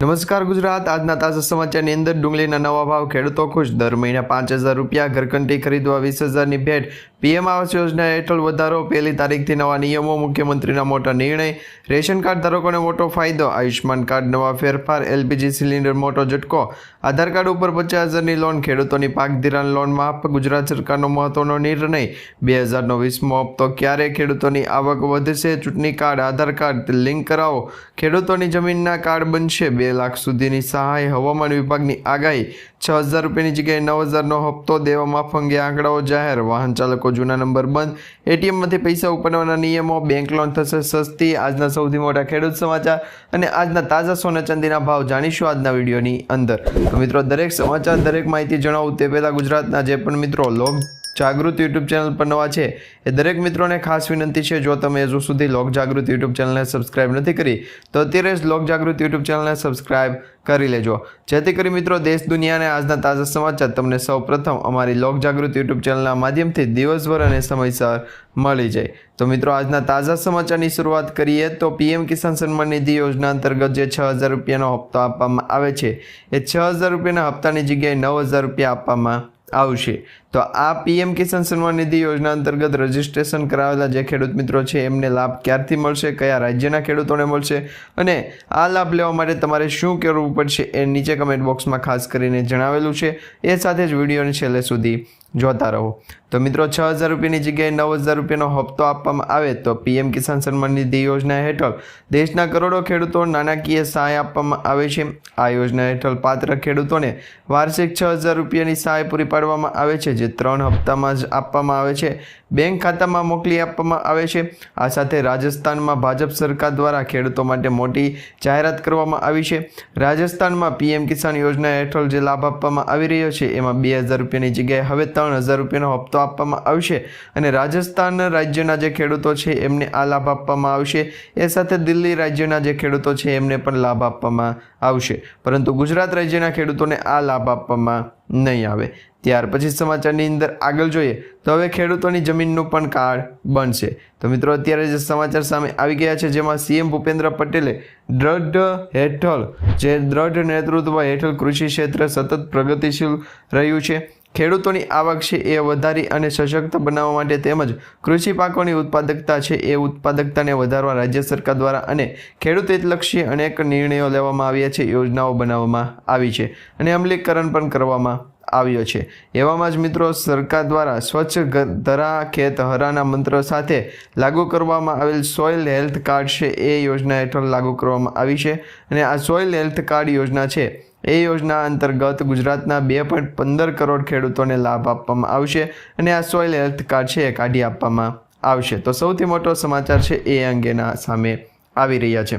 નમસ્કાર ગુજરાત. આજના તાજા સમાચારની અંદર ડુંગળીના નવા ભાવ ખેડૂતો ખુશ. દર મહિને પાંચ હજાર રૂપિયા ઘરકંટી ખરીદવા વીસ હજારની ભેટ પીએમ આવાસ યોજના હેઠળ વધારો, પહેલી તારીખથી નવા નિયમો, મુખ્યમંત્રીના મોટા નિર્ણય, રેશન કાર્ડ ધારકોને મોટો ફાયદો આયુષ્માન કાર્ડ, નવા ફેરફાર, એલપીજી સિલિન્ડર, મોટો ઝટકો, આધાર કાર્ડ ઉપર પચાસ હજારની લોન, ખેડૂતોની પાક ધિરાણ લોન માફ, ગુજરાત સરકારનો મહત્વનો નિર્ણય. બે હજારનો વીસમો હપ્તો ક્યારે ખેડૂતોની આવક વધશે? ચૂંટણી કાર્ડ, આધાર કાર્ડ, લિંક કરાવો. ખેડૂતોની જમીનના કાર્ડ બનશે. બે લાખ સુધીની સહાય હવામાન વિભાગની આગાહી. છ હજાર રૂપિયાની જગ્યાએ નવ હજારનો હપ્તો દેવા માફ અંગે આંકડાઓ જાહેર. વાહન ચાલકો જૂના નંબર બંધ. એટીએમમાંથી પૈસા ઉપાડવાના નિયમો. બેંક લોન થશે સસ્તી. આજના સૌથી મોટા ખેડૂત સમાચાર અને આજના તાજા સોના ચાંદીના ભાવ જાણીશું આજના વિડીયોની અંદર. મિત્રો, દરેક સમાચાર, દરેક માહિતી જણાવું તે પહેલાં ગુજરાતના જે પણ મિત્રો લોક જાગૃત યુટ્યુબ ચેનલ પર નવા છે એ દરેક મિત્રોને ખાસ વિનંતી છે, જો તમે હજુ સુધી લોક જાગૃત યુટ્યુબ ચેનલને સબસ્ક્રાઇબ નથી કરી, તો અત્યારે જ લોક જાગૃત યુટ્યુબ ચેનલને સબસ્ક્રાઇબ કરી લેજો. જેથી કરી મિત્રો દેશ, દુનિયાને આજના તાજા સમાચાર તમને સૌ પ્રથમ અમારી લોક જાગૃત યુટ્યુબ ચેનલના માધ્યમથી દિવસભર અને સમયસર મળી જાય. તો મિત્રો આજના તાજા સમાચારની શરૂઆત કરીએ, તો પીએમ કિસાન સન્માન નિધિ યોજના અંતર્ગત જે છ હજાર રૂપિયાનો હપ્તો આપવામાં આવે છે, એ છ હજાર રૂપિયાના હપ્તાની જગ્યાએ નવ હજાર રૂપિયા આપવામાં આવશે. તો આ પીએમ કિસાન સન્માન નિધિ યોજના અંતર્ગત રજીસ્ટ્રેશન કરાવેલા જે ખેડૂત મિત્રો છે, એમને લાભ ક્યારથી મળશે, કયા રાજ્યના ખેડૂતોને મળશે અને આ લાભ લેવા માટે તમારે શું કરવું પડશે એ નીચે કમેન્ટ બોક્સમાં ખાસ કરીને જણાવેલું છે. એ સાથે જ વિડીયોને છેલ્લે સુધી જોતા રહો. તો મિત્રો, છ હજાર રૂપિયાની જગ્યાએ નવ હજાર રૂપિયાનો હપ્તો આપવામાં આવે તો પીએમ કિસાન સન્માન નિધિ યોજના હેઠળ દેશના કરોડો ખેડૂતો નાણાકીય સહાય આપવામાં આવે છે. આ યોજના હેઠળ પાત્ર ખેડૂતોને વાર્ષિક છ હજાર રૂપિયાની સહાય પૂરી પાડવામાં આવે છે, જે ત્રણ હપ્તામાં જ આપવામાં આવે છે. બેંક ખાતામાં મોકલી આપવામાં આવે છે. આ સાથે રાજસ્થાનમાં ભાજપ સરકાર દ્વારા ખેડૂતો માટે મોટી જાહેરાત કરવામાં આવી છે. રાજસ્થાનમાં પીએમ કિસાન યોજના હેઠળ જે લાભ આપવામાં આવી રહ્યો છે, એમાં બે હજાર રૂપિયાની જગ્યાએ હવે ત્રણ હજાર રૂપિયાનો હપ્તો આપવામાં આવશે અને રાજસ્થાન રાજ્યના જે ખેડૂતો છે એમને આ લાભ આપવામાં આવશે. એ સાથે દિલ્હી રાજ્યના જે ખેડૂતો છે એમને પણ લાભ આપવામાં આવશે. પરંતુ ગુજરાત રાજ્યના ખેડૂતોને આ લાભ આપવામાં નહીં આવે. ત્યાર પછી સમાચારની અંદર આગળ જોઈએ તો હવે ખેડૂતોની જમીનનું પણ કાર્ડ બનશે. તો મિત્રો, અત્યારે જે સમાચાર સામે આવી ગયા છે, જેમાં સીએમ ભૂપેન્દ્ર પટેલે દ્રઢ હેઠળ, જે દ્રઢ નેતૃત્વ હેઠળ કૃષિ ક્ષેત્ર સતત પ્રગતિશીલ રહ્યું છે ખેડૂતોની આવક છે એ વધારી અને સશક્ત બનાવવા માટે તેમજ કૃષિ પાકોની ઉત્પાદકતા છે એ ઉત્પાદકતાને વધારવા રાજ્ય સરકાર દ્વારા અને ખેડૂત હિતલક્ષી અનેક નિર્ણયો લેવામાં આવ્યા છે, યોજનાઓ બનાવવામાં આવી છે અને અમલીકરણ પણ કરવામાં આવ્યો છે. એવામાં જ મિત્રો સરકાર દ્વારા સ્વચ્છ ધરા, ખેત, હરાના મંત્ર સાથે લાગુ કરવામાં આવેલ સોઇલ હેલ્થ કાર્ડ છે એ યોજના હેઠળ લાગુ કરવામાં આવી છે અને આ સોઇલ હેલ્થ કાર્ડ યોજના છે એ યોજના અંતર્ગત ગુજરાતના બે પોઈન્ટ પંદર કરોડ ખેડૂતોને લાભ આપવામાં આવશે અને આ સોઇલ હેલ્થ કાર્ડ છે એ કાઢી આપવામાં આવશે. તો સૌથી મોટો સમાચાર છે એ અંગેના સામે આવી રહ્યા છે.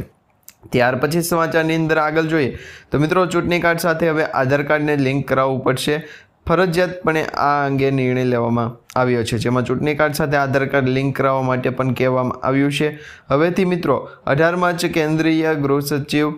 ત્યાર પછી સમાચારની અંદર આગળ જોઈએ. તો મિત્રો ચૂંટણી કાર્ડ સાથે હવે આધાર કાર્ડને લિંક કરાવવું પડશે. ફરજિયાતપણે આ અંગે નિર્ણય લેવામાં આવ્યો છે, જેમાં ચૂંટણી કાર્ડ સાથે આધાર કાર્ડ લિંક કરાવવા માટે પણ કહેવામાં આવ્યું છે. હવેથી મિત્રો, અઢાર માર્ચ કેન્દ્રીય ગૃહ સચિવ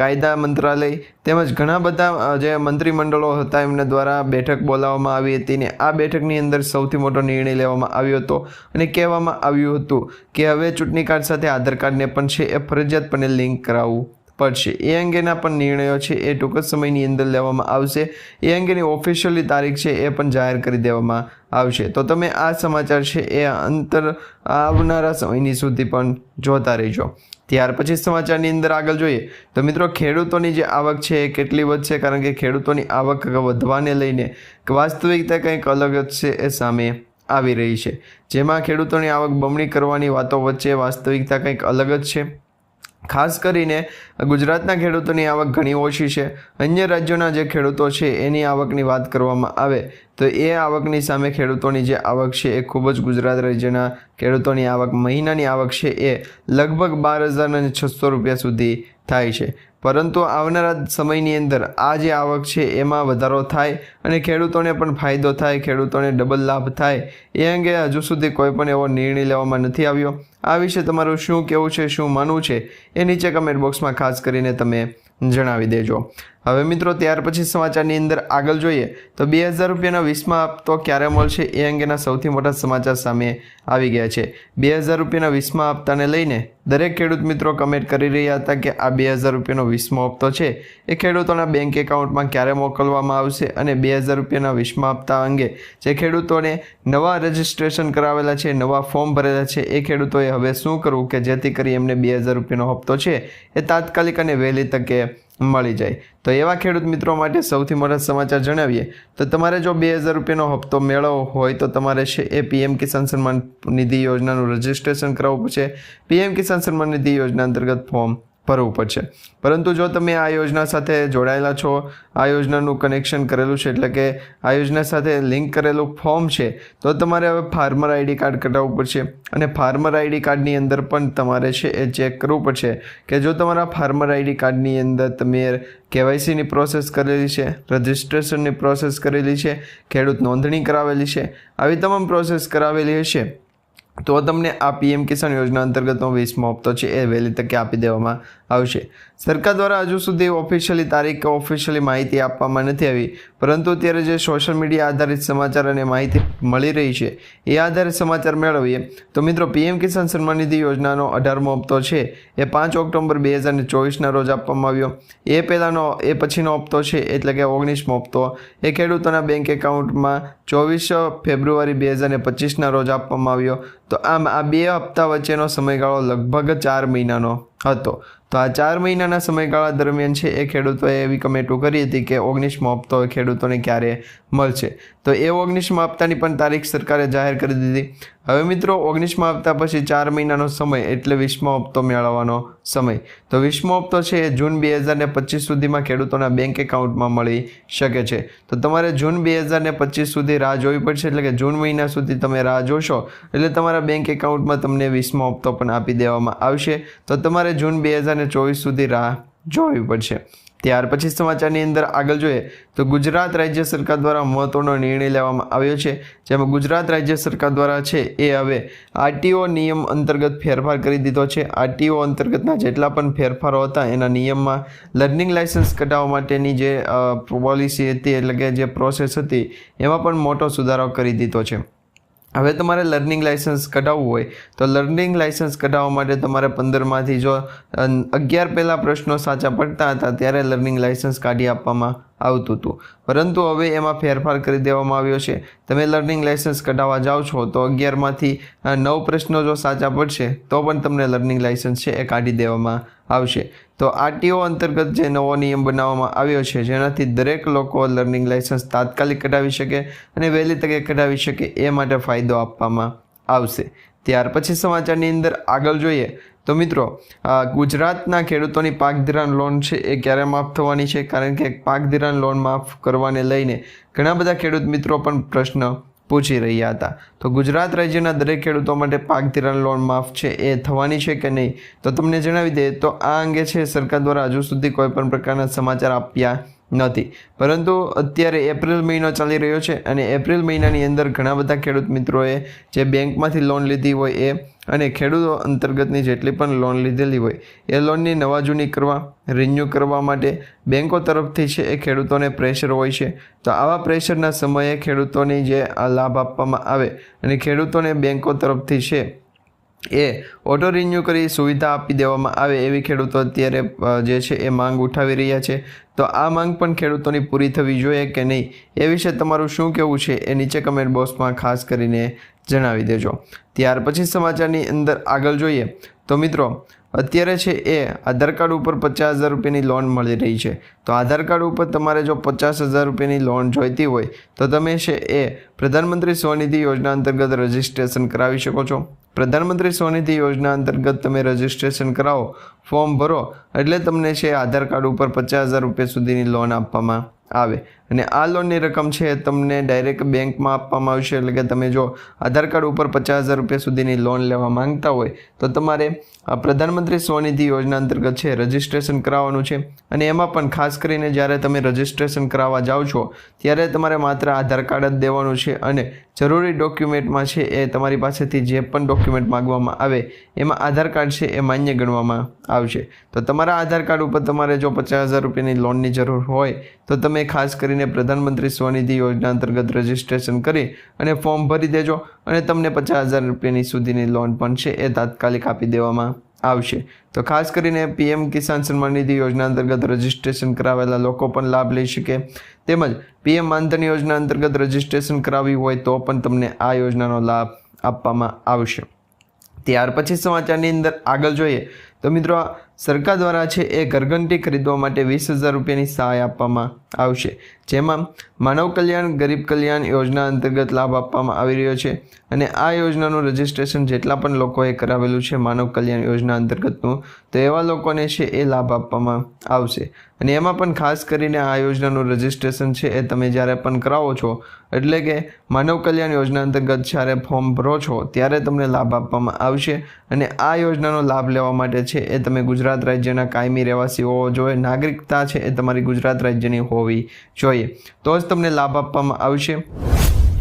કાયદા મંત્રાલય તેમજ ઘણા બધા જે મંત્રીમંડળો હતા એમના દ્વારા બેઠક બોલાવવામાં આવી હતી ને આ બેઠકની અંદર સૌથી મોટો નિર્ણય લેવામાં આવ્યો હતો અને કહેવામાં આવ્યું હતું કે હવે ચૂંટણી કાર્ડ સાથે આધાર કાર્ડને પણ છે એ ફરજિયાતપણે લિંક કરાવવું પડશે. એ અંગેના પણ નિર્ણયો છે, એ ટૂંક જ સમયની અંદર લેવામાં આવશે. એ અંગેની ઓફિશિયલી તારીખ છે, એ પણ જાહેર કરી દેવામાં આવશે. તો તમે આ સમાચાર છે, એ અંતર આવનારા સમયની સુધી પણ જોતા રહેજો. ત્યાર પછી સમાચારની અંદર આગળ જોઈએ. તો મિત્રો, ખેડૂતોની જે આવક છે, એ કેટલી વધશે? કારણ કે ખેડૂતોની આવક વધવાને લઈને વાસ્તવિકતા કંઈક અલગ જ છે, એ સામે આવી રહી છે. જેમાં ખેડૂતોની આવક બમણી કરવાની વાતો વચ્ચે વાસ્તવિકતા કંઈક અલગ જ છે. ખાસ કરીને ગુજરાતના ખેડૂતોની આવક ઘણી ઓછી છે. અન્ય રાજ્યોના જે ખેડૂતો છે, એની આવકની વાત કરવામાં આવે, તો એ આવકની સામે ખેડૂતોની જે આવક છે, એ ખૂબ જ ગુજરાત રાજ્યના ખેડૂતોની આવક, મહિનાની આવક છે, એ લગભગ બાર હજાર અને છસો રૂપિયા સુધી થાય છે. પરંતુ આવનારા સમયની અંદર આ જે આવક છે, એમાં વધારો થાય અને ખેડૂતોને પણ ફાયદો થાય, ખેડૂતોને ડબલ લાભ થાય. એ અંગે હજુ સુધી કોઈ પણ એવો નિર્ણય લેવામાં નથી આવ્યો. આ વિશે તમારું શું કહેવું છે, શું માનવું છે, એ નીચે કમેન્ટ બોક્સમાં ખાસ કરીને તમે જણાવી દેજો. હવે મિત્રો, ત્યાર પછી સમાચારની અંદર આગળ જોઈએ તો બે હજાર રૂપિયાના વીસમાં હપ્તો ક્યારે મળશે એ અંગેના સૌથી મોટા સમાચાર સામે આવી ગયા છે. બે હજાર રૂપિયાના વીસમાં હપ્તાને લઈને દરેક ખેડૂત મિત્રો કમેન્ટ કરી રહ્યા હતા કે આ બે હજાર રૂપિયાનો વીસમો હપ્તો છે. એ ખેડૂતોના બેંક એકાઉન્ટમાં ક્યારે મોકલવામાં આવશે અને બે હજાર રૂપિયાના વીસમા હપ્તા અંગે જે ખેડૂતોને નવા રજિસ્ટ્રેશન કરાવેલા છે, નવા ફોર્મ ભરેલા છે, એ ખેડૂતોએ હવે શું કરવું કે જેથી કરી એમને બે હજાર રૂપિયાનો હપ્તો છે એ તાત્કાલિક અને વહેલી તકે મળી જાય. તો એવા ખેડૂત મિત્રો માટે સૌથી મોટા સમાચાર જણાવીએ. તો તમારે જો બે હજાર રૂપિયાનો હપ્તો મેળવવો હોય તો તમારે છે એ પીએમ કિસાન સન્માન નિધિ યોજનાનું રજિસ્ટ્રેશન કરાવવું પડશે. પીએમ કિસાન સન્માન નિધિ યોજના અંતર્ગત ફોર્મ ભરવું પડશે પરંતુ જો તમે આ યોજના સાથે જોડાયેલા છો, આ યોજનાનું કનેક્શન કરેલું છે, એટલે કે આ યોજના સાથે લિંક કરેલું ફોર્મ છે, તો તમારે હવે ફાર્મર આઈડી કાર્ડ કઢાવવું પડશે અને ફાર્મર આઈડી કાર્ડની અંદર પણ તમારે છે એ ચેક કરવું પડશે કે જો તમારા ફાર્મર આઈડી કાર્ડની અંદર તમે કેવાયસીની પ્રોસેસ કરેલી છે રજિસ્ટ્રેશનની પ્રોસેસ કરેલી છે, ખેડૂત નોંધણી કરાવેલી છે, આવી તમામ પ્રોસેસ કરાવેલી હશે તો તમને આ પીએમ કિસાન યોજના અંતર્ગતનો વીસમો હપ્તો છે, એ વહેલી તકે આપી દેવામાં આવશે. સરકાર દ્વારા હજુ સુધી ઓફિશિયલી તારીખ ઓફિશિયલી માહિતી આપવામાં નથી આવી, પરંતુ અત્યારે જે સોશિયલ મીડિયા આધારિત સમાચાર અને માહિતી મળી રહી છે, એ આધારે સમાચાર મેળવીએ, તો મિત્રો પીએમ કિસાન સન્માન નિધિ યોજનાનો અઢારમો હપ્તો છે, એ પાંચ ઓક્ટોબર બે હજાર ચોવીસના રોજ આપવામાં આવ્યો. એ પહેલાંનો, એ પછીનો હપ્તો છે, એટલે કે ઓગણીસમો હપ્તો. એ ખેડૂતોના બેંક એકાઉન્ટમાં ચોવીસ ફેબ્રુઆરી બે હજાર પચીસના રોજ આપવામાં આવ્યો. તો આમ આ બે હપ્તા વચ્ચેનો સમયગાળો લગભગ ચાર મહિનાનો હતો. તો આ ચાર મહિનાના સમયગાળા દરમિયાન છે, એ ખેડૂતોએ એવી કમેન્ટો કરી હતી કે ઓગણીસમો હપ્તો ખેડૂતોને ક્યારે મળશે. તો એ ઓગણીસમા હપ્તાની પણ તારીખ સરકારે જાહેર કરી દીધી. હવે મિત્રો, ઓગણીસમા હપ્તા પછી ચાર મહિનાનો સમય એટલે વીસમો હપ્તો મેળવવાનો સમય. તો વીસમો હપ્તો છે, એ જૂન બે હજાર પચીસ સુધીમાં ખેડૂતોના બેંક એકાઉન્ટમાં મળી શકે છે. તો તમારે જૂન બે હજાર પચીસ સુધી રાહ જોવી પડશે, એટલે કે જૂન મહિના સુધી તમે રાહ જોશો, એટલે તમારા બેંક એકાઉન્ટમાં તમને વીસમો હપ્તો પણ આપી દેવામાં આવશે. તો તમારે જૂન બે હજાર ચોવીસ સુધી રાહ જોવી પડશે. ત્યાર પછી સમાચારની અંદર આગળ જોઈએ તો ગુજરાત રાજ્ય સરકાર દ્વારા મહત્વનો નિર્ણય લેવામાં આવ્યો છે, જેમાં ગુજરાત રાજ્ય સરકાર દ્વારા છે એ હવે આરટીઓ નિયમ અંતર્ગત ફેરફાર કરી દીધો છે. આરટીઓ અંતર્ગતના જેટલા પણ ફેરફારો હતા, એના નિયમમાં લર્નિંગ લાઇસન્સ કઢાવવા માટેની જે પોલિસી હતી એટલે કે જે પ્રોસેસ હતી, એમાં પણ મોટો સુધારો કરી દીધો છે. હવે તમારે લર્નિંગ લાઇસન્સ કઢાવવું હોય, તો લર્નિંગ લાઇસન્સ કઢાવવા માટે તમારે પંદરમાંથી જો અગિયાર પહેલાં પ્રશ્નો સાચા પડતા હતા, ત્યારે લર્નિંગ લાઇસન્સ કાઢી આપવામાં આવતું હતું. પરંતુ હવે એમાં ફેરફાર કરી દેવામાં આવ્યો છે. તમે લર્નિંગ લાઇસન્સ કઢાવવા જાઓ છો, તો અગિયારમાંથી નવ પ્રશ્નો જો સાચા પડશે, તો પણ તમને લર્નિંગ લાઇસન્સ છે એ કાઢી દેવામાં આવશે. તો આરટીઓ અંતર્ગત જે નવો નિયમ બનાવવામાં આવ્યો છે, જેનાથી દરેક લોકો લર્નિંગ લાઇસન્સ તાત્કાલિક કઢાવી શકે અને વહેલી તકે કઢાવી શકે એ માટે ફાયદો આપવામાં આવશે. ત્યાર પછી સમાચારની અંદર આગળ જોઈએ તો મિત્રો ગુજરાતના ખેડૂતોની પાક ધિરાણ લોન છે એ ક્યારે માફ થવાની છે? કારણ કે પાક ધિરાણ લોન માફ કરવાને લઈને ઘણા બધા ખેડૂત મિત્રો પણ પ્રશ્ન પૂછી રહ્યા હતા. તો ગુજરાત રાજ્યના દરેક ખેડૂતો માટે પાક ધિરાણ લોન માફ છે એ થવાની છે કે નહીં? તો તમને જણાવી દે તો આ અંગે છે સરકાર દ્વારા હજુ સુધી કોઈ પણ પ્રકારના સમાચાર આપ્યા નથી. પરંતુ અત્યારે એપ્રિલ મહિનો ચાલી રહ્યો છે અને એપ્રિલ મહિનાની અંદર ઘણા બધા ખેડૂત મિત્રોએ જે બેંકમાંથી લોન લીધી હોય એ અને ખેડૂતો અંતર્ગતની જેટલી પણ લોન લીધેલી હોય, એ લોનની નવા જૂની કરવા રિન્યૂ કરવા માટે બેંકો તરફથી છે એ ખેડૂતોને પ્રેશર હોય છે. તો આવા પ્રેશરના સમયે ખેડૂતોની જે લાભ આપવામાં આવે અને ખેડૂતોને બેંકો તરફથી છે એ ઓટો રિન્યૂ કરી સુવિધા આપી દેવામાં આવે એવી ખેડૂતો અત્યારે જે છે એ માંગ ઉઠાવી રહ્યા છે. તો આ માંગ પણ ખેડૂતોની પૂરી થવી જોઈએ કે નહીં? એ વિશે તમારું શું કહેવું છે એ નીચે કમેન્ટ બોક્સમાં ખાસ કરીને જણાવી દેજો. ત્યાર પછી સમાચારની અંદર આગળ જોઈએ. તો મિત્રો અત્યારે છે એ, આધાર કાર્ડ ઉપર પચાસ હજાર રૂપિયાની લોન મળી રહી છે. તો આધાર કાર્ડ ઉપર તમારે જો પચાસ હજાર રૂપિયાની લોન જોઈતી હોય, તો તમે છે એ પ્રધાનમંત્રી સ્વનિધિ યોજના અંતર્ગત રજિસ્ટ્રેશન કરાવી શકો છો. પ્રધાનમંત્રી સ્વનિધિ યોજના અંતર્ગત તમે રજિસ્ટ્રેશન કરાવો, ફોર્મ ભરો, એટલે તમને છે આધાર કાર્ડ ઉપર પચાસ હજાર રૂપિયા સુધીની લોન આપવામાં આવે. અને આ લોનની રકમ છે તમને ડાયરેક્ટ બેંકમાં આપવામાં આવશે. એટલે કે તમે જો આધાર કાર્ડ ઉપર પચાસ હજાર રૂપિયા સુધીની લોન લેવા માંગતા હોય, તો તમારે પ્રધાનમંત્રી સ્વનિધિ યોજના અંતર્ગત છે રજિસ્ટ્રેશન કરાવવાનું છે. અને એમાં પણ ખાસ કરીને જ્યારે તમે રજિસ્ટ્રેશન કરાવવા જાઓ છો, ત્યારે તમારે માત્ર આધાર કાર્ડ જ દેવાનું છે અને જરૂરી ડોક્યુમેન્ટમાં છે એ તમારી પાસેથી જે પણ ડોક્યુમેન્ટ માગવામાં આવે, એમાં આધાર કાર્ડ છે એ માન્ય ગણવામાં આવશે. તો તમારા આધાર કાર્ડ ઉપર તમારે જો પચાસ હજાર રૂપિયાની લોનની જરૂર હોય, તો તમે ખાસ કરીને પ્રધાનમંત્રી સ્વનિધિ યોજના અંતર્ગત રજીસ્ટ્રેશન કરી અને ફોર્મ ભરી દેજો અને તમને પચાસ હજાર રૂપિયાની સુધીની લોન પણ છે એ તાત્કાલિક આપી દેવામાં આવશે. તો ખાસ કરીને પીએમ કિસાન સન્માન નિધિ યોજના અંતર્ગત રજીસ્ટ્રેશન કરાવેલા લોકો પણ લાભ લઈ શકે. તેમજ પીએમ માનધન યોજના અંતર્ગત રજીસ્ટ્રેશન કરાવી હોય તો પણ તમને આ યોજનાનો લાભ આપવામાં આવશે. ત્યાર પછી સમાચારની અંદર આગળ જોઈએ તો મિત્રો સરકાર દ્વારા છે એ ઘરઘંટી ખરીદવા માટે વીસ હજાર રૂપિયાની સહાય આપવામાં આવશે. જેમાં માનવ કલ્યાણ, ગરીબ કલ્યાણ યોજના અંતર્ગત લાભ આપવામાં આવી રહ્યો છે અને આ યોજનાનું રજિસ્ટ્રેશન જેટલા પણ લોકોએ કરાવેલું છે માનવ કલ્યાણ યોજના અંતર્ગતનું, તો એવા લોકોને છે એ લાભ આપવામાં આવશે. અને એમાં પણ ખાસ કરીને આ યોજનાનું રજિસ્ટ્રેશન છે એ તમે જ્યારે પણ કરાવો છો, એટલે કે માનવ કલ્યાણ યોજના અંતર્ગત જ્યારે ફોર્મ ભરો છો, ત્યારે તમને લાભ આપવામાં આવશે. અને આ યોજનાનો લાભ લેવા માટે છે એ તમે ગુજરાત રાજ્યના કાયમી રહેવાસી હોવો જોઈએ નાગરિકતા છે એ તમારી ગુજરાત રાજ્યની હોવી જોઈએ. તો જ તમને લાભ આપવામાં આવશે.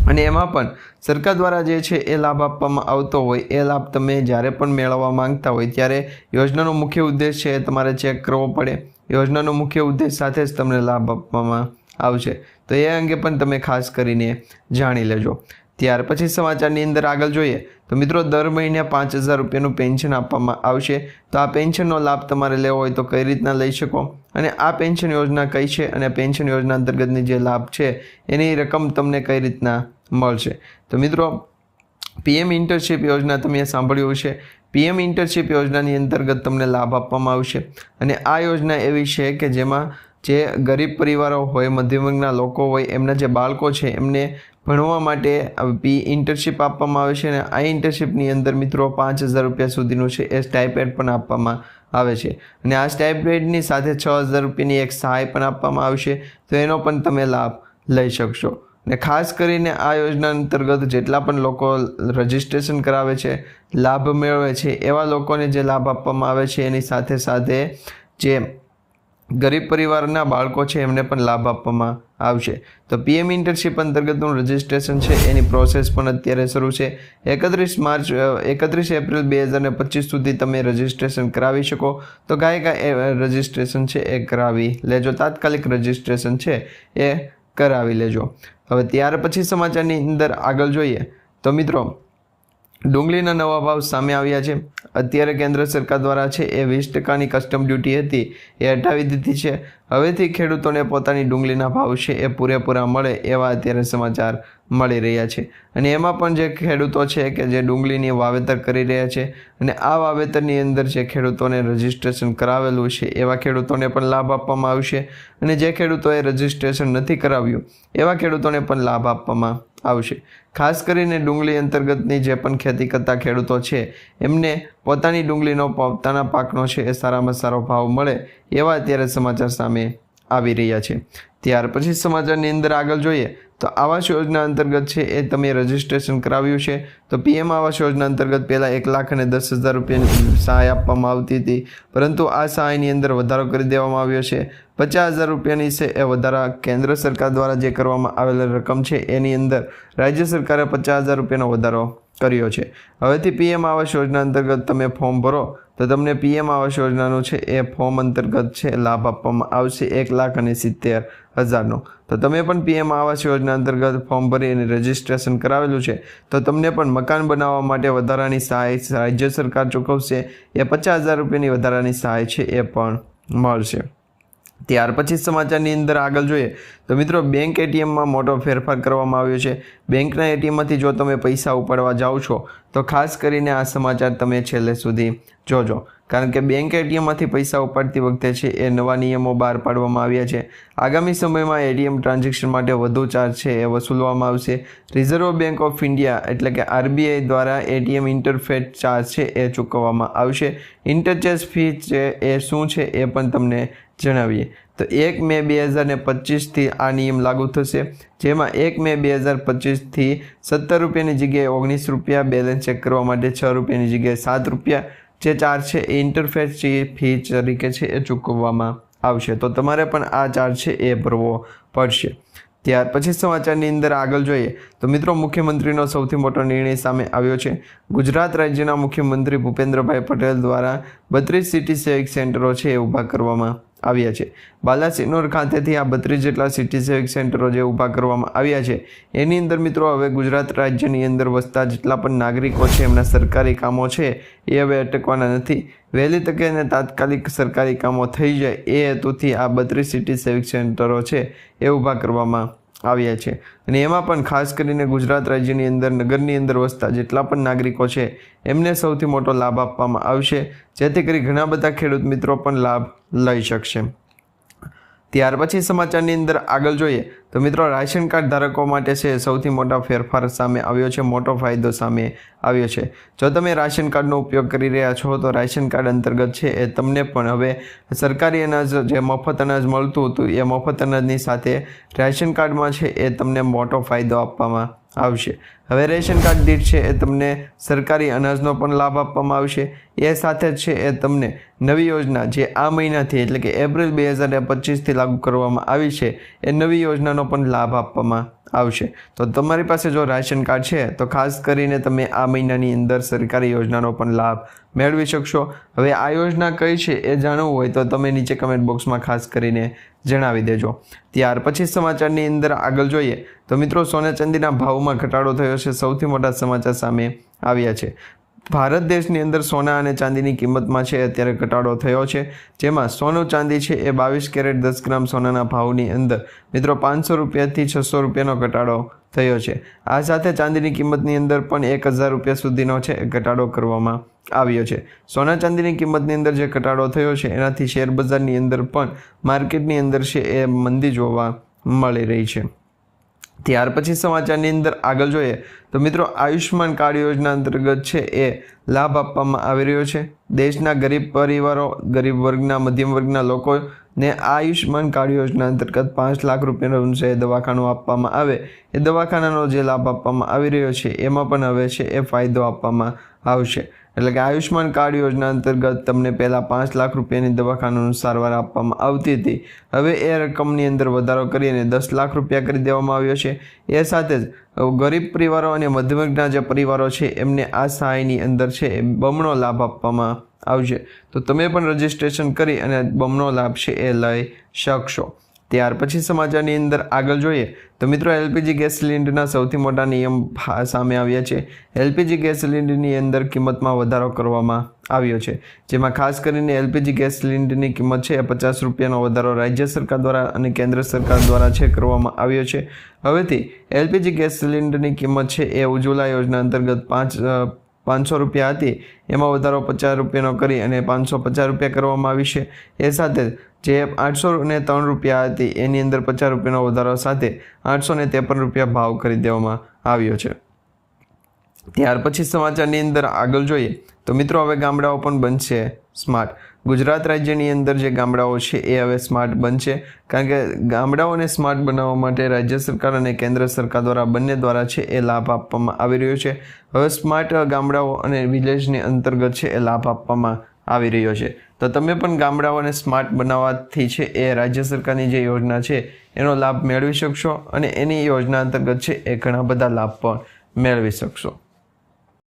અને એમાં પણ સરકાર દ્વારા જે છે એ લાભ આપવામાં આવતો હોય, એ લાભ તમે જ્યારે પણ મેળવવા માંગતા હોય, ત્યારે યોજનાનો મુખ્ય ઉદ્દેશ છે તમારે ચેક કરવો પડે. યોજનાનો મુખ્ય ઉદ્દેશ સાથે જ તમને લાભ આપવામાં આવશે. તો એ અંગે પણ તમે ખાસ કરીને જાણી લેજો. ત્યાર પછી સમાચારની અંદર આગળ જોઈએ તો મિત્રો દર મહિને પાંચ હજાર રૂપિયાનું પેન્શન આપવામાં આવશે. તો આ પેન્શનનો લાભ તમારે લેવો હોય તો કઈ રીતના લઈ શકો? અને આ પેન્શન યોજના કઈ છે? અને પેન્શન યોજના અંતર્ગતની જે લાભ છે, એની રકમ તમને કઈ રીતના મળશે? તો મિત્રો, પીએમ ઇન્ટર્નશીપ યોજના તમે સાંભળ્યું છે પીએમ ઇન્ટર્નશીપ યોજનાની અંતર્ગત તમને લાભ આપવામાં આવશે. અને આ યોજના એવી છે કે જેમાં જે ગરીબ પરિવારો હોય મધ્યમ વર્ગના લોકો હોય, એમના જે બાળકો છે, એમને ભણવા માટે પી ઇન્ટર્નશીપ આપવામાં આવે છે અને આ ઇન્ટર્નશીપની અંદર મિત્રો પાંચ હજાર રૂપિયા સુધીનું છે એ સ્ટાઇપેડ પણ આપવામાં આવે છે. અને આ સ્ટાઇપેડની સાથે છ હજાર રૂપિયાની એક સહાય પણ આપવામાં આવશે તો એનો પણ તમે લાભ લઈ શકશો. ને ખાસ કરીને આ યોજના અંતર્ગત જેટલા પણ લોકો રજિસ્ટ્રેશન કરાવે છે, લાભ મેળવે છે, એવા લોકોને જે લાભ આપવામાં આવે છે એની સાથે સાથે જે ગરીબ પરિવારના બાળકો છે, એમને પણ લાભ આપવામાં આવશે. તો પીએમ ઇન્ટર્નશીપ અંતર્ગતનું રજિસ્ટ્રેશન છે, એની પ્રોસેસ પણ અત્યારે શરૂ છે. એકત્રીસ માર્ચ એકત્રીસ એપ્રિલ બે હજાર પચીસ સુધી તમે રજિસ્ટ્રેશન કરાવી શકો. તો ગાય ગાય રજિસ્ટ્રેશન છે એ કરાવી લેજો. તાત્કાલિક રજિસ્ટ્રેશન છે એ કરાવી લેજો. હવે ત્યાર પછી સમાચારની અંદર આગળ જોઈએ. તો મિત્રો ડુંગળીના નવા ભાવ સામે આવ્યા છે. અત્યારે કેન્દ્ર સરકાર દ્વારા છે એ વીસ ટકાની કસ્ટમ ડ્યુટી હતી એ હટાવી દીધી છે. હવેથી ખેડૂતોને પોતાની ડુંગળીના ભાવ છે એ પૂરેપૂરા મળે એવા અત્યારે સમાચાર મળી રહ્યા છે. અને એમાં પણ જે ખેડૂતો છે કે જે ડુંગળીની વાવેતર કરી રહ્યા છે અને આ વાવેતરની અંદર જે ખેડૂતોને રજિસ્ટ્રેશન કરાવેલું છે એવા ખેડૂતોને પણ લાભ આપવામાં આવશે અને જે ખેડૂતોએ રજિસ્ટ્રેશન નથી કરાવ્યું એવા ખેડૂતોને પણ લાભ આપવામાં આવશે. ખાસ કરીને ડુંગળી અંતર્ગતની જે પણ ખેતી કરતા ખેડૂતો છે, એમને પોતાની ડુંગળીનો પોતાના પાકનો છે એ સારામાં સારો ભાવ મળે એવા અત્યારે સમાચાર સામે આવી રહ્યા છે. ત્યાર પછી સમાચારની અંદર આગળ જોઈએ તો આવાસ યોજના અંતર્ગત છે એ તમે રજિસ્ટ્રેશન કરાવ્યું છે. તો પીએમ આવાસ યોજના અંતર્ગત પહેલાં એક લાખ અને દસ હજાર રૂપિયાની સહાય આપવામાં આવતી હતી. પરંતુ આ સહાયની અંદર વધારો કરી દેવામાં આવ્યો છે. પચાસ હજાર રૂપિયાની છે એ વધારા કેન્દ્ર સરકાર દ્વારા જે કરવામાં આવેલ રકમ છે એની અંદર રાજ્ય સરકારે પચાસ હજાર રૂપિયાનો વધારો કર્યો છે. હવેથી પીએમ આવાસ યોજના અંતર્ગત તમે ફોર્મ ભરો તો તમને પીએમ આવાસ યોજનાનું છે, એ ફોર્મ અંતર્ગત છે, લાભ આપવામાં આવશે એક લાખ અને સિત્તેર હજારનો. તો તમે પણ પીએમ આવાસ યોજના અંતર્ગત ફોર્મ ભરી અને રજિસ્ટ્રેશન કરાવેલું છે, તો તમને પણ મકાન બનાવવા માટે વધારાની સહાય રાજ્ય સરકાર ચૂકવશે, એ પચાસ હજાર રૂપિયાની વધારાની સહાય છે, એ પણ મળશે. ત્યાર પછી સમાચારની અંદર આગળ જોઈએ તો મિત્રો બેંક એટીએમમાં મોટો ફેરફાર કરવામાં આવ્યો છે. બેંકના એટીએમમાંથી જો તમે પૈસા ઉપાડવા જાઓ છો, તો ખાસ કરીને આ સમાચાર તમે છેલ્લે સુધી જોજો. કારણ કે બેંક એટીએમમાંથી પૈસા ઉપાડતી વખતે છે એ નવા નિયમો બહાર પાડવામાં આવ્યા છે. આગામી સમયમાં એટીએમ ટ્રાન્ઝેક્શન માટે વધુ ચાર્જ છે એ વસૂલવામાં આવશે. રિઝર્વ બેંક ઓફ ઇન્ડિયા એટલે કે આરબીઆઈ દ્વારા એટીએમ ઇન્ટરફેટ ચાર્જ છે એ ચૂકવવામાં આવશે. ઇન્ટરચેસ ફી છે એ શું છે એ પણ તમને જણાવીએ. તો એક મે બે હજાર ને પચીસથી આ નિયમ લાગુ થશે, જેમાં એક મે બે હજાર પચીસથી સત્તર રૂપિયાની જગ્યાએ ઓગણીસ રૂપિયા બેલેન્સ ચેક કરવા માટે છ રૂપિયાની જગ્યાએ સાત રૂપિયા, જે ચાર્જ છે એ ઇન્ટરફેસ ફી તરીકે છે એ ચૂકવવામાં આવશે. તો તમારે પણ આ ચાર્જ છે એ ભરવો પડશે. ત્યાર પછી સમાચારની અંદર આગળ જોઈએ. તો મિત્રો, મુખ્યમંત્રીનો સૌથી મોટો નિર્ણય સામે આવ્યો છે. ગુજરાત રાજ્યના મુખ્યમંત્રી ભૂપેન્દ્રભાઈ પટેલ દ્વારા બત્રીસ સિટી સેવિક સેન્ટરો છે એ ઊભા કરવામાં આવ્યા છે. બાલાસિનોર ખાતેથી આ બત્રીસ જેટલા સિટી સેવિક સેન્ટરો જે ઊભા કરવામાં આવ્યા છે, એની અંદર મિત્રો હવે ગુજરાત રાજ્યની અંદર વસતા જેટલા પણ નાગરિકો છે, એમના સરકારી કામો છે, એ હવે અટકવાના નથી. વહેલી તકે અને તાત્કાલિક સરકારી કામો થઈ જાય એ હેતુથી આ બત્રીસ સિટી સેવિક સેન્ટરો છે, એ ઊભા કરવામાં આવ્યા છે. અને એમાં પણ ખાસ કરીને ગુજરાત રાજ્યની અંદર, નગરની અંદર વસતા જેટલા પણ નાગરિકો છે, એમને સૌથી મોટો લાભ આપવામાં આવશે. જેથી કરી ઘણા બધા ખેડૂત મિત્રો પણ લાભ લઈ શકશે. ત્યાર પછી સમાચારની અંદર આગળ જોઈએ તો મિત્રો રાશન કાર્ડ ધારકો માટે છે સૌથી મોટા ફેરફાર સામે આવ્યો છે, મોટો ફાયદો સામે આવ્યો છે. જો તમે રાશન કાર્ડનો ઉપયોગ કરી રહ્યા છો તો રાશન કાર્ડ અંતર્ગત છે એ તમને પણ હવે સરકારી અનાજ જે મફત અનાજ મળતું હતું એ મફત અનાજની સાથે રાશન કાર્ડમાં છે એ તમને મોટો ફાયદો આપવામાં આવશે. હવે રેશન કાર્ડ દીઠ છે એ તમને સરકારી અનાજનો પણ લાભ આપવામાં આવશે. એ સાથે જ છે એ તમને નવી યોજના જે આ મહિનાથી એટલે કે એપ્રિલ બે હજાર પચીસથી લાગુ કરવામાં આવી છે, એ નવી યોજનાનો પણ લાભ આપવામાં આવશે. તો તમારી પાસે જો રાશન કાર્ડ છે, તો ખાસ કરીને તમે આ મહિનાની અંદર સરકારી યોજનાનો પણ લાભ મેળવી શકશો. હવે આ યોજના કઈ છે એ જાણવું હોય તો તમે નીચે કમેન્ટ બોક્સમાં ખાસ કરીને જણાવી દેજો. ત્યાર પછી સમાચારની અંદર આગળ જોઈએ. તો મિત્રો સોના ચાંદીના ભાવમાં ઘટાડો થયો છે. સૌથી મોટા સમાચાર સામે આવ્યા છે. ભારત દેશની અંદર સોના અને ચાંદીની કિંમતમાં છે અત્યારે ઘટાડો થયો છે. જેમાં સોનું ચાંદી છે એ બાવીસ કેરેટ દસ ગ્રામ સોનાના ભાવની અંદર. મિત્રો, પાંચસો રૂપિયાથી છસો રૂપિયાનો ઘટાડો થયો છે. આ સાથે ચાંદીની કિંમતની અંદર પણ એક હજાર રૂપિયા સુધીનો છે ઘટાડો કરવામાં આવ્યો છે. સોના ચાંદીની કિંમતની અંદર જે ઘટાડો થયો છે, એનાથી શેર બજારની અંદર પણ માર્કેટની અંદર છે એ મંદી જોવા મળી રહી છે. ત્યાર પછી સમાચારની અંદર આગળ જોઈએ તો મિત્રો આયુષ્યમાન કાર્ડ યોજના અંતર્ગત છે એ લાભ આપવામાં આવી રહ્યો છે. દેશના ગરીબ પરિવારો, ગરીબ વર્ગના મધ્યમ વર્ગના લોકોને આયુષ્યમાન કાર્ડ યોજના અંતર્ગત પાંચ લાખ રૂપિયાનું જે દવાખાનું આપવામાં આવે, એ દવાખાનાનો જે લાભ આપવામાં આવી રહ્યો છે, એમાં પણ હવે છે એ ફાયદો આપવામાં આવશે. એટલે કે આયુષ્માન કાર્ડ યોજના અંતર્ગત તમને પહેલાં પાંચ લાખ રૂપિયાની દવાખાનાનું સારવાર આપવામાં આવતી હતી. હવે એ રકમની અંદર વધારો કરીને દસ લાખ રૂપિયા કરી દેવામાં આવ્યો છે. એ સાથે જ ગરીબ પરિવારો અને મધ્યવર્ગના જે પરિવારો છે, એમને આ સહાયની અંદર છે એ બમણો લાભ આપવામાં આવશે. તો તમે પણ રજિસ્ટ્રેશન કરી અને બમણો લાભ છે એ લઈ શકશો. ત્યાર પછી સમાચારની અંદર આગળ જોઈએ તો મિત્રો એલપીજી ગેસ સિલિન્ડરના સૌથી મોટા નિયમ સામે આવ્યા છે. એલપીજી ગેસ સિલિન્ડરની અંદર કિંમતમાં વધારો કરવામાં આવ્યો છે, જેમાં ખાસ કરીને એલપીજી ગેસ સિલિન્ડરની કિંમત છે પચાસ રૂપિયાનો વધારો રાજ્ય સરકાર દ્વારા અને કેન્દ્ર સરકાર દ્વારા છે કરવામાં આવ્યો છે. હવેથી એલપીજી ગેસ સિલિન્ડરની કિંમત છે એ ઉજ્જવલા યોજના અંતર્ગત પાંચ પાંચસો રૂપિયા હતી. એમાં વધારો પચાસ રૂપિયાનો કરી અને પાંચસો પચાસ રૂપિયા કરવામાં આવી છે. એ સાથે જે આઠસો ને ત્રણ રૂપિયા હતી, એની અંદર પચાસ રૂપિયાનો વધારો સાથે આઠસો ને ત્રેપન રૂપિયા ભાવ કરી દેવામાં આવ્યો છે. ત્યાર પછી સમાચારની અંદર આગળ જોઈએ. તો મિત્રો, હવે ગામડાઓ પણ બનશે સ્માર્ટ. ગુજરાત રાજ્યની અંદર જે ગામડાઓ છે એ હવે સ્માર્ટ બનશે. કારણ કે ગામડાઓને સ્માર્ટ બનાવવા માટે રાજ્ય સરકાર અને કેન્દ્ર સરકાર દ્વારા બંને દ્વારા છે એ લાભ આપવામાં આવી રહ્યો છે. હવે સ્માર્ટ ગામડાઓ અને વિલેજની અંતર્ગત છે એ લાભ આપવામાં આવી રહ્યો છે. તો તમે પણ ગામડાઓને સ્માર્ટ બનાવવાથી છે એ રાજ્ય સરકારની જે યોજના છે એનો લાભ મેળવી શકશો અને એની યોજના અંતર્ગત છે એ ઘણા બધા લાભ પણ મેળવી શકશો.